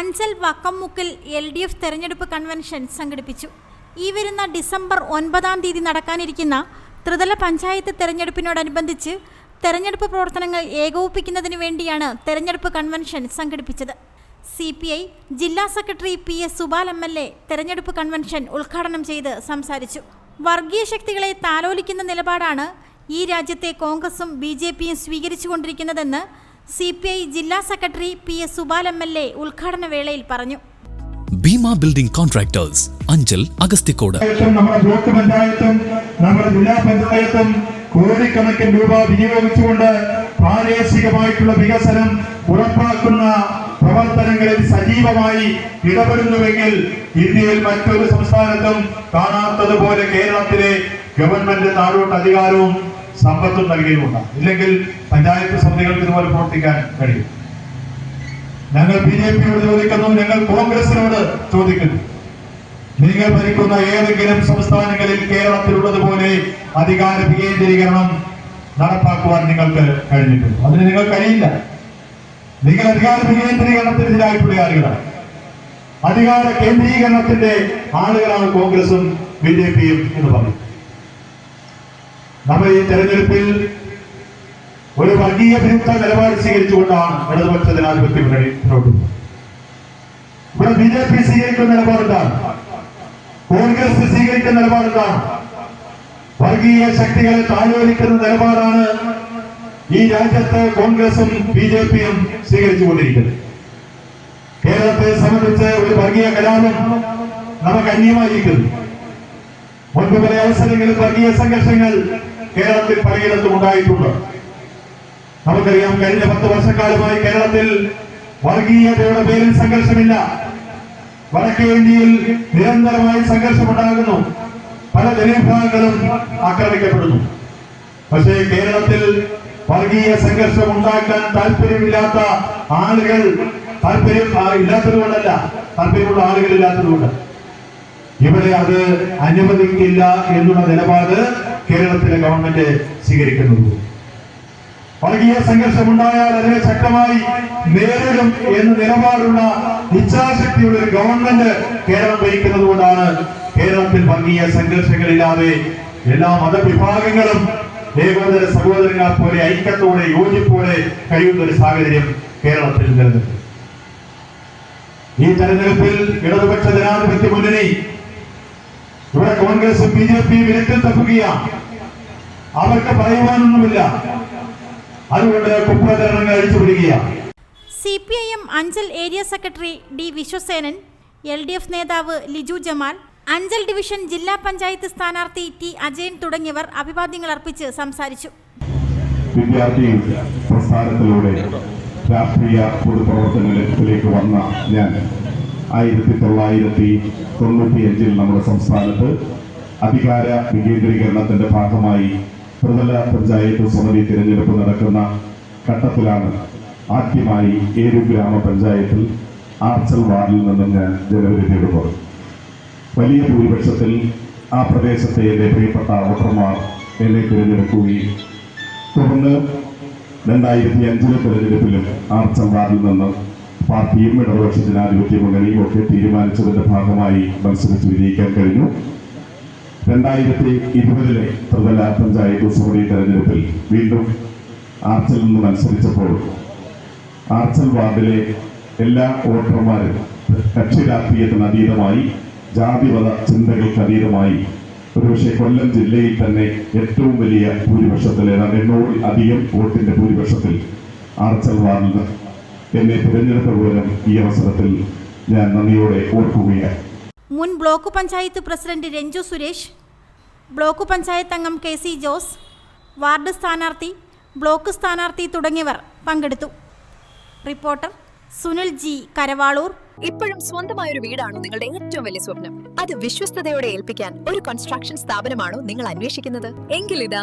അഞ്ചൽ വക്കംമുക്കിൽ L D F തെരഞ്ഞെടുപ്പ് convention സംഘടിപ്പിച്ചു. ഈ വരുന്ന ഡിസംബർ ഒൻപതാം തീയതി നടക്കാനിരിക്കുന്ന ത്രിതല പഞ്ചായത്ത് തെരഞ്ഞെടുപ്പിനോടനുബന്ധിച്ച് തെരഞ്ഞെടുപ്പ് പ്രവർത്തനങ്ങൾ ഏകോപിപ്പിക്കുന്നതിന് വേണ്ടിയാണ് തെരഞ്ഞെടുപ്പ് കൺവെൻഷൻ സംഘടിപ്പിച്ചത്. സി പി ഐ ജില്ലാ secretary P S Subal M L A തെരഞ്ഞെടുപ്പ് കൺവെൻഷൻ ഉദ്ഘാടനം ചെയ്ത് സംസാരിച്ചു. വർഗീയ ശക്തികളെ താലോലിക്കുന്ന നിലപാടാണ് ഈ രാജ്യത്തെ കോൺഗ്രസും ബി ജെ പിയും സ്വീകരിച്ചുകൊണ്ടിരിക്കുന്നതെന്ന് സി പി ഐ ജില്ലാ secretary P S Subal M L A ഉദ്ഘാടന വേളയിൽ പറഞ്ഞു. ഭീമ ബിൽഡിംഗ് കോൺട്രാക്ടേഴ്സ് അഞ്ചൽ അഗസ്തിക്കോട് പഞ്ചായത്തും നമ്മുടെ ബ്ലോക്ക് പഞ്ചായത്തും നമ്മുടെ ജില്ലാ പഞ്ചായത്തും കോടിക്കണക്കിന് രൂപ വിനിയോഗിച്ചുകൊണ്ട് പ്രാദേശികമായിട്ടുള്ള വികസനം ഉറപ്പാക്കുന്ന പ്രവർത്തനങ്ങളിൽ സജീവമായി ഇടപെടുന്നുവെങ്കിൽ ഇന്ത്യയിൽ മറ്റൊരു സംസ്ഥാനത്തും കാണാത്തതുപോലെ കേരളത്തിലെ ഗവൺമെന്റ് താഴോട്ട് അധികാരവും സമ്പത്തും നൽകിയുമുണ്ട് ഇല്ലെങ്കിൽ പഞ്ചായത്ത് സമിതികൾക്ക് ഇതുപോലെ പ്രവർത്തിക്കാൻ കഴിയും. ഞങ്ങൾ ബി ജെ പിയോട് ചോദിക്കുന്നു ഞങ്ങൾ കോൺഗ്രസിനോട് ചോദിക്കുന്നു. നിങ്ങൾ ഭരിക്കുന്ന ഏതെങ്കിലും സംസ്ഥാനങ്ങളിൽ കേരളത്തിലുള്ളതുപോലെ അധികാര വികേന്ദ്രീകരണം നടപ്പാക്കുവാൻ നിങ്ങൾക്ക് കഴിഞ്ഞിട്ടുണ്ട്. അതിന് നിങ്ങൾ കഴിയില്ല. നിങ്ങൾ അധികാര വികേന്ദ്രീകരണത്തിനെതിരായിട്ടുള്ള ആളുകളാണ് അധികാര കേന്ദ്രീകരണത്തിന്റെ ആളുകളാണ് കോൺഗ്രസും ബി ജെ പിയും എന്ന് പറയും നമ്മൾ ഈ തെരഞ്ഞെടുപ്പിൽ ഒരു വർഗീയ വിരുദ്ധ നിലപാട് സ്വീകരിച്ചുകൊണ്ടാണ് ഇടതുപക്ഷ ജനാധിപത്യ മുന്നണി ഇവിടെ ബി ജെ പി സ്വീകരിക്കുന്ന നിലപാടുണ്ടാണ് കോൺഗ്രസ് സ്വീകരിക്കുന്ന നിലപാടുണ്ടാണ് വർഗീയ ശക്തികളെ താലോലിക്കുന്ന നിലപാടാണ് ഈ രാജ്യത്ത് കോൺഗ്രസും ബി ജെ പിയും സ്വീകരിച്ചുകൊണ്ടിരിക്കുന്നത്. കേരളത്തെ സംബന്ധിച്ച് ഒരു വർഗീയ കലാപം നമുക്ക് അന്യമായിരിക്കുന്നു. മുൻപ് പല അവസരങ്ങളിൽ വർഗീയ സംഘർഷങ്ങൾ കേരളത്തിൽ പലയിടത്തും ഉണ്ടായിട്ടുണ്ട്. നമുക്കറിയാം കഴിഞ്ഞ പത്ത് വർഷക്കാലമായി കേരളത്തിൽ വർഗീയതയുടെ പേരിൽ സംഘർഷമില്ല. വടക്കേ ഇന്ത്യയിൽ നിരന്തരമായി സംഘർഷമുണ്ടാകുന്നു. പല ജനവിഭാഗങ്ങളും ആക്രമിക്കപ്പെടുന്നു. പക്ഷേ കേരളത്തിൽ വർഗീയ സംഘർഷം ഉണ്ടാക്കാൻ താല്പര്യമില്ലാത്ത ആളുകൾ താല്പര്യം ഇല്ലാത്തതുകൊണ്ടല്ല. താല്പര്യമുള്ള ആളുകൾ ഇല്ലാത്തതുകൊണ്ട് ഇവിടെ അത് അനുവദിക്കില്ല എന്നുള്ള നിലപാട് കേരളത്തിലെ ഗവൺമെന്റ് സ്വീകരിക്കുന്നത് വർഗീയ സംഘർഷം ഉണ്ടായാൽ അതിനെ ശക്തമായി നേരിടും എന്ന നിലപാടുള്ള ഇച്ഛാശക്തിയുള്ള ഒരു ഗവൺമെന്റ് കേരളം ഭരിക്കുന്നത് കൊണ്ടാണ് കേരളത്തിൽ വർഗീയ സംഘർഷങ്ങളില്ലാതെ എല്ലാ മതവിഭാഗങ്ങളും ഏകോദര സഹോദരങ്ങളെ പോലെ ഐക്യത്തോടെ യോജിപ്പോടെ കഴിയുന്ന ഒരു സാഹചര്യം കേരളത്തിൽ നിലനിൽക്കും ഈ തെരഞ്ഞെടുപ്പിൽ ഇടതുപക്ഷ ജനാധിപത്യ മുന്നണി ഇവിടെ കോൺഗ്രസ് ബി ജെ പി വിലക്കിൽ തപ്പുകയാണ് അവർക്ക് പറയുവാനൊന്നുമില്ല. അതുകൊണ്ട് കുപ്രചരണങ്ങൾ അഴിച്ചുവിടുകയാണ് C P I M Anchal area secretary D Viswasenan L D F നേതാവ് ലിജു ജമാൽ അഞ്ചൽ ഡിവിഷൻ ജില്ലാ പഞ്ചായത്ത് സ്ഥാനാർത്ഥി ടി അജയൻ തുടങ്ങിയവർ അഭിവാദ്യങ്ങൾ അർപ്പിച്ച് സംസാരിച്ചു. വിദ്യാർത്ഥി പ്രസ്ഥാനത്തിലൂടെ രാഷ്ട്രീയ പൊതുപ്രവർത്തനത്തിലേക്ക് വന്ന ഞാൻ ആയിരത്തി തൊള്ളായിരത്തി തൊണ്ണൂറ്റി അഞ്ചിൽ നമ്മുടെ സംസ്ഥാനത്ത് അധികാര വികേന്ദ്രീകരണത്തിന്റെ ഭാഗമായി പ്രതല പഞ്ചായത്ത് സമിതി തിരഞ്ഞെടുപ്പ് നടക്കുന്ന ഘട്ടത്തിലാണ് ആദ്യമായി ഏരു ഗ്രാമപഞ്ചായത്തിൽ ആർച്ചൽ വാർഡിൽ നിന്നും ഞാൻ ജനുവരി നേടുന്നത് വലിയ ഭൂരിപക്ഷത്തിൽ ആ പ്രദേശത്തെ എന്റെ പ്രിയപ്പെട്ട വോട്ടർമാർ എന്നെ തിരഞ്ഞെടുക്കുകയും തുടർന്ന് രണ്ടായിരത്തി അഞ്ചിലെ തെരഞ്ഞെടുപ്പിലും ആർച്ചൽ വാർഡിൽ നിന്ന് പാർട്ടിയും ഇടതുപക്ഷ ജനാധിപത്യ മുന്നണിയും ഒക്കെ തീരുമാനിച്ചതിന്റെ ഭാഗമായി മത്സരിച്ച് വിജയിക്കാൻ കഴിഞ്ഞു. രണ്ടായിരത്തി ഇരുപതിലെ ത്രിതല പഞ്ചായത്ത് സമിതി തെരഞ്ഞെടുപ്പിൽ വീണ്ടും ആർച്ചിൽ നിന്ന് മത്സരിച്ചപ്പോൾ ആർച്ചൽ വാർഡിലെ എല്ലാ വോട്ടർമാരും കക്ഷി രാഷ്ട്രീയത്തിന് അതീതമായി ജാതിമത ചിന്തകൾക്ക് അതീതമായി ഒരുപക്ഷെ കൊല്ലം ജില്ലയിൽ തന്നെ ഏറ്റവും വലിയ ഭൂരിപക്ഷത്തിൽ ഏതാണ്ട് എണ്ണൂറിൽ അധികം വോട്ടിന്റെ ഭൂരിപക്ഷത്തിൽ ആർച്ചൽ വാർഡിൽ എന്നെ തിരഞ്ഞെടുത്ത പോലും ഈ അവസരത്തിൽ ഞാൻ നന്ദിയോടെ ഓർക്കുകയാണ്. മുൻ block panchayat president Ranju Suresh block panchayat അംഗം കെ സി ജോസ് വാർഡ് സ്ഥാനാർത്ഥി ബ്ലോക്ക് സ്ഥാനാർത്ഥി തുടങ്ങിയവർ പങ്കെടുത്തു. Reporter Sunil G Karavaloor. ഇപ്പോഴും സ്വന്തമായ ഒരു വീടാണോ നിങ്ങളുടെ ഏറ്റവും വലിയ സ്വപ്നം. അത് വിശ്വസ്തയോടെ ഏൽപ്പിക്കാൻ ഒരു കൺസ്ട്രക്ഷൻ സ്ഥാപനമാണോ നിങ്ങൾ അന്വേഷിക്കുന്നത്? എങ്കിൽ ഇതാ